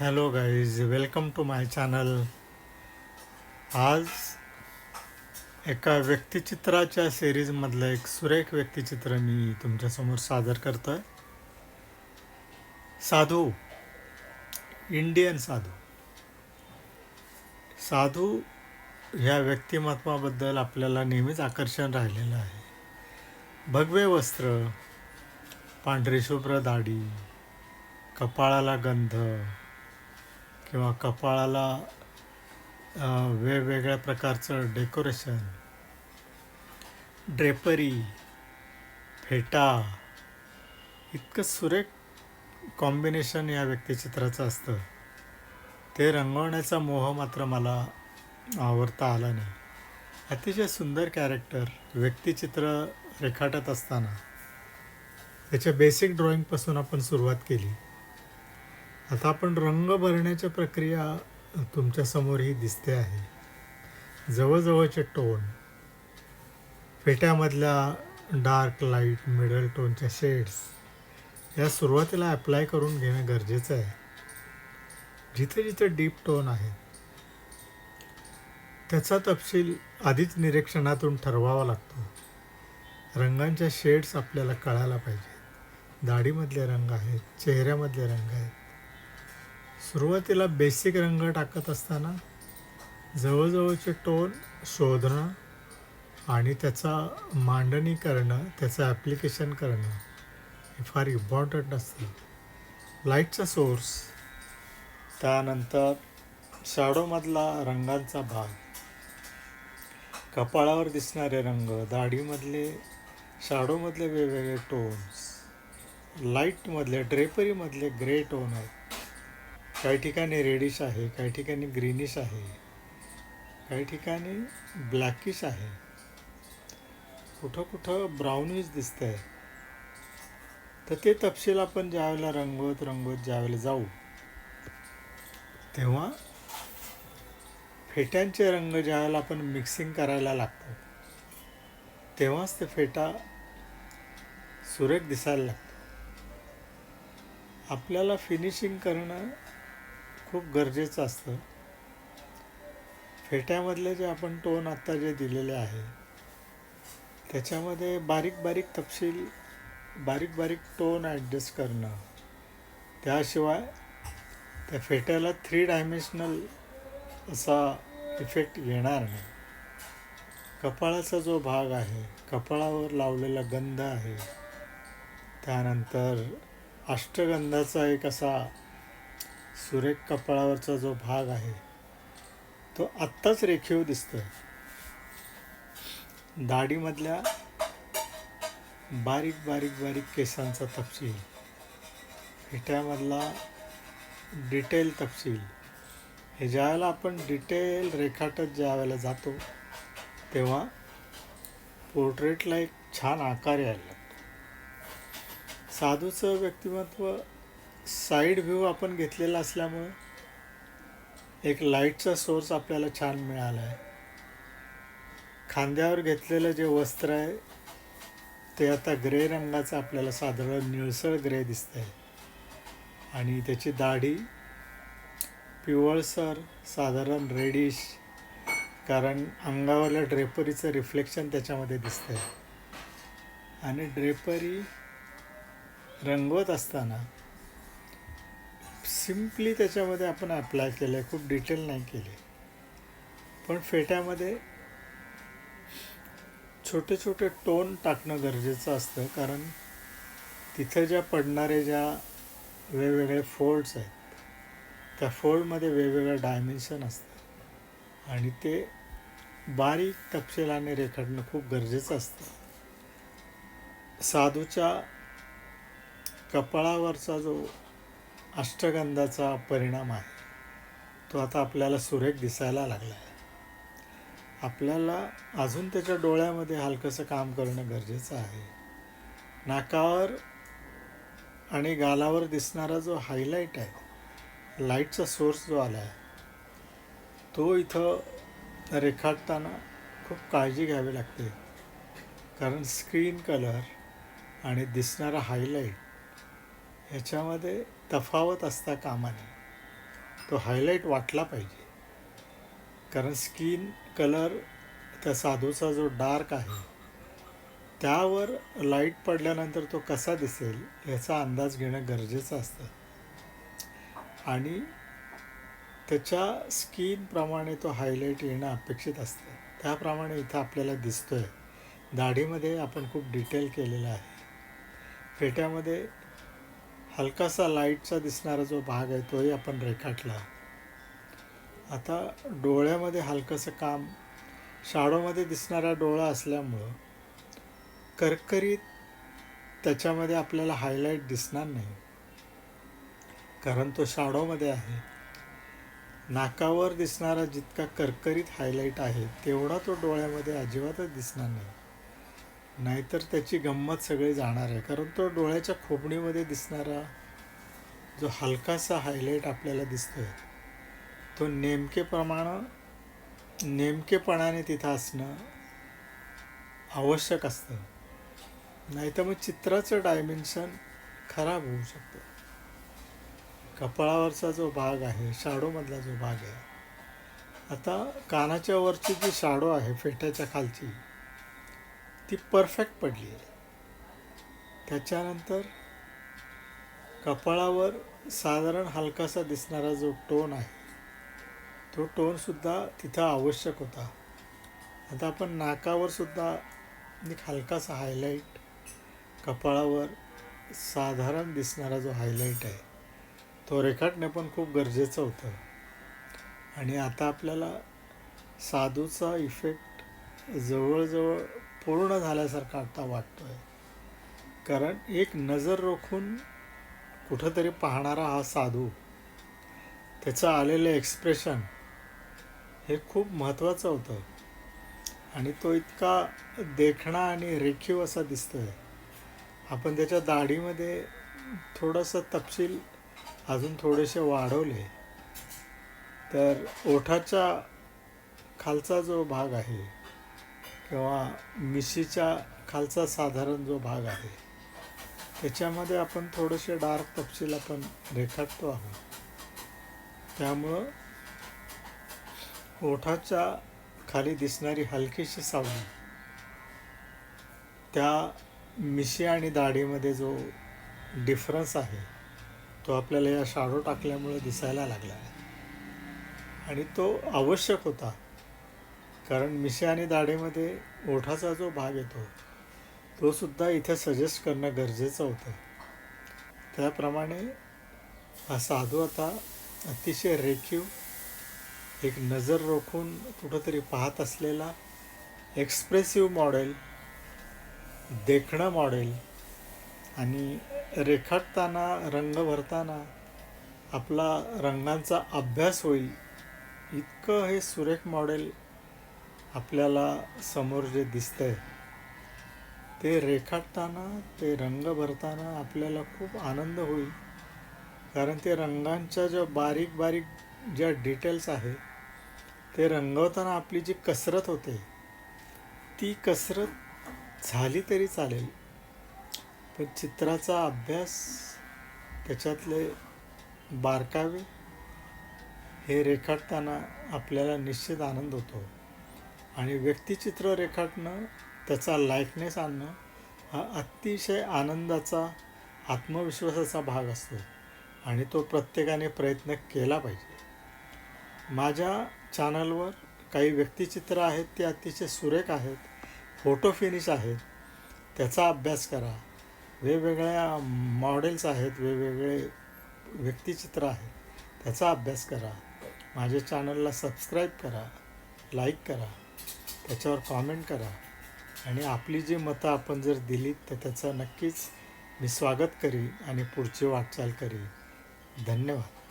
Hello guys welcome to my channel आज एका व्यक्तिचित्राच्या सिरीजमधलं एक सुरेख व्यक्तिचित्र मी तुमच्यासमोर सादर करतो आहे साधू. इंडियन साधू. साधू ह्या व्यक्तिमत्वाबद्दल आपल्याला नेहमीच आकर्षण राहिलेलं आहे. भगवे वस्त्र पांढरी शुभ्र दाढी कपाळाला गंध किंवा कपाळाला वेगवेगळ्या प्रकारचं डेकोरेशन ड्रेपरी फेटा इतकं सुरेख कॉम्बिनेशन या व्यक्तिचित्राचं असतं. ते रंगवण्याचा मोह मात्र मला आवडता आला नाही. अतिशय सुंदर कॅरेक्टर व्यक्तिचित्र रेखाटत असताना त्याच्या बेसिक ड्रॉइंगपासून आपण सुरुवात केली. आता आपण रंग भरण्याच्या प्रक्रिया तुमच्यासमोर ही दिसते आहे. जवळजवळचे टोन फेट्यामधल्या डार्क लाइट मिडल टोनच्या शेड्स या सुरुवातीला ॲप्लाय करून घेणं गरजेचं आहे. जिथे जिथे डीप टोन आहे त्याचा तपशील आधीच निरीक्षणातून ठरवावा लागतो. रंगांच्या शेड्स आपल्याला कळायला पाहिजे दाढीमधले रंग आहेत चेहऱ्यामधले रंग आहेत सुरुवातीला बेसिक रंग टाकत असताना जवळजवळचे टोन शोधणं आणि त्याचा मांडणी करणं त्याचं ॲप्लिकेशन करणं हे फार इम्पॉर्टंट असतं. लाईटचा सोर्स त्यानंतर शॅडोमधला रंगांचा भाग कपाळावर दिसणारे रंग दाढीमधले शॅडोमधले वेगवेगळे टोन्स लाईटमधले ड्रेपरीमधले ग्रे टोन आहेत. काही ठिकाणी रेडिश आहे काही ठिकाणी ग्रीनिश आहे काही ठिकाणी ब्लॅकिश आहे. कुठं कुठं ब्राउनीज दिसत आहे तर ते तपशील आपण ज्यावेळेला रंगवत रंगवत ज्यावेळेला जाऊ तेव्हा फेट्यांचे रंग ज्यावेळेला आपण मिक्सिंग करायला लागतो तेव्हाच ते फेटा सुरेख दिसायला लागतो. आपल्याला फिनिशिंग करणं खूप गरजेचं असतं. फेट्यामधले जे आपण टोन आत्ता जे दिलेले आहे त्याच्यामध्ये बारीक बारीक तपशील बारीक बारीक टोन ॲडजस्ट करणं त्याशिवाय त्या फेट्याला थ्री डायमेन्शनल असा इफेक्ट येणार नाही. कपाळाचा जो भाग आहे कपाळावर लावलेला गंध आहे त्यानंतर अष्टगंधाचा एक असा सुरेख कपाळावरचा जो भाग आहे तो आत्ताच रेखीव दिसतो दाढीमधल्या बारीक बारीक बारीक केसांचा तपशील फिट्यामधला डिटेल तपशील हे ज्यावेळेला आपण डिटेल रेखाटत ज्या वेळेला जातो तेव्हा पोर्ट्रेटला एक छान आकार यायला लागतो. साधूचं व्यक्तिमत्व साईड व्ह्यू आपण घेतलेला असल्यामुळे एक लाईटचा सोर्स आपल्याला छान मिळाला आहे खांद्यावर घेतलेलं जे वस्त्र आहे ते आता ग्रे रंगाचं आपल्याला साधारण निळसळ ग्रे दिसतं आहे आणि त्याची दाढी पिवळसर साधारण रेडिश कारण अंगावरल्या ड्रेपरीचं रिफ्लेक्शन त्याच्यामध्ये दिसतंय. आणि ड्रेपरी रंगवत असताना सिम्पली त्याच्यामध्ये आपण अप्लाय केलं आहे खूप डिटेल नाही केले. पण फेट्यामध्ये छोटे छोटे टोन टाकणं गरजेचं असतं कारण तिथं ज्या पडणारे ज्या वेगवेगळे फोल्ड्स आहेत त्या फोल्डमध्ये वेगवेगळं डायमेन्शन असतं आणि ते बारीक तपशिलाने रेखाटणं खूप गरजेचं असतं. साधूच्या कपाळावरचा जो अष्टगंधाचा परिणाम आहे. तो आता आपल्याला सुरेख दिसायला लागला आहे आपल्याला अजून त्याच्या डोळ्यामध्ये हलकंसं काम करणं गरजेचं आहे. नाकावर आणि गालावर दिसणारा जो हायलाईट आहे लाईटचा सोर्स जो आला आहे तो इथं रेखाटताना खूप काळजी घ्यावी लागते. कारण स्क्रीन कलर आणि दिसणारा हायलाईट ह्याच्यामध्ये तफावत असता कामा नये तो हायलाईट वाटला पाहिजे. कारण स्किन कलर त्या साधूचा जो डार्क आहे त्यावर लाइट पडल्यानंतर तो कसा दिसेल याचा अंदाज घेणं गरजेचं असतं. आणि त्याच्या स्किनप्रमाणे तो हायलाईट येणं अपेक्षित असतं. त्याप्रमाणे इथं आपल्याला दिसतोय. दाढीमध्ये आपण खूप डिटेल केलेलं आहे. फेट्यामध्ये हलकासा लाईटचा दिसणारा जो भाग आहे तोही आपण रेखाटला. आता डोळ्यामध्ये हलकंसं काम शाडोमध्ये दिसणारा डोळा असल्यामुळं करकरीत त्याच्यामध्ये आपल्याला हायलाईट दिसणार नाही. कारण तो शाडोमध्ये आहे. नाकावर दिसणारा जितका करकरीत हायलाईट आहे तेवढा तो डोळ्यामध्ये अजिबातच दिसणार नाही. नाहीतर त्याची गंमत सगळी जाणार आहे. कारण तो डोळ्याच्या खोबणीमध्ये दिसणारा जो हलकासा हायलाईट आपल्याला दिसतोय तो नेमकेप्रमाणे नेमकेपणाने तिथं असणं आवश्यक असतं. नाहीतर मग चित्राचं डायमेन्शन खराब होऊ शकतं. कपाळावरचा जो भाग आहे शाडोमधला जो भाग आहे आता कानाच्या वरची जी शाडो आहे फेट्याच्या खालची ती परफेक्ट पडली आहे त्याच्यानंतर कपाळावर साधारण हलकासा दिसणारा जो टोन आहे तो टोनसुद्धा तिथं आवश्यक होता. आता आपण नाकावर सुद्धा एक हलकासा हायलाईट कपाळावर साधारण दिसणारा जो हायलाईट आहे तो रेखाटणे पण खूप गरजेचं होतं. आणि आता आपल्याला साधूचा इफेक्ट जवळजवळ पूर्ण झाल्यासारखा आता वाटतो आहे कारण एक नजर रोखून कुठंतरी पाहणारा हा साधू त्याचं आलेलं एक्सप्रेशन हे खूप महत्त्वाचं होतं. आणि तो इतका देखणा आणि रेखीव असा दिसतोय. आपण त्याच्या दाढीमध्ये थोडंसं तपशील अजून थोडेसे वाढवले तर ओठाच्या खालचा जो भाग आहे किंवा मिशीच्या खालचा साधारण जो भाग आहे त्याच्यामध्ये आपण थोडेसे डार्क तपशील आपण रेखाटतो आहोत. त्यामुळं ओठाच्या खाली दिसणारी हलकीशी सावली त्या मिशी आणि दाढीमध्ये जो डिफरन्स आहे तो आपल्याला या शाडो टाकल्यामुळे दिसायला लागला आहे. आणि तो आवश्यक होता. कारण मिशी आणि दाढीमध्ये ओठाचा जो भाग येतो तो सुद्धा इथे सजेस्ट करणं गरजेचं होतं. त्याप्रमाणे हा साधू आता अतिशय रेखीव एक नजर रोखून कुठंतरी पाहत असलेला एक्सप्रेसिव्ह मॉडेल देखणं मॉडेल आणि रेखाटताना रंग भरताना आपला रंगांचा अभ्यास होईल इतकं हे सुरेख मॉडेल आपल्याला समोर जे दिसतंय ते रेखाटताना ते रंग भरताना आपल्याला खूप आनंद होईल. कारण ते रंगांच्या ज्या बारीक बारीक ज्या डिटेल्स आहेत ते रंगवताना आपली जी कसरत होते ती कसरत झाली तरी चालेल. पण चित्राचा अभ्यास त्याच्यातले बारकावे हे रेखाटताना आपल्याला निश्चित आनंद होतो. आणि व्यक्तिचित्र रेखाटणं त्याचा लाईकनेस आणणं हा अतिशय आनंदाचा आत्मविश्वासाचा भाग असतो आणि तो प्रत्येकाने प्रयत्न केला पाहिजे. माझ्या चॅनलवर काही व्यक्तिचित्र आहेत ते अतिशय सुरेख आहेत फोटो फिनिश आहेत त्याचा अभ्यास करा. वेगवेगळ्या मॉडेल्स आहेत वेगवेगळे व्यक्तिचित्र आहेत त्याचा अभ्यास करा. माझ्या चॅनलला सबस्क्राईब करा लाईक करा. त्याच्यावर कॉमेंट करा. आणि आपली जी मतं आपण जर दिलीत तर त्याचं नक्कीच मी स्वागत करीन आणि पुढची वाटचाल करीन. धन्यवाद.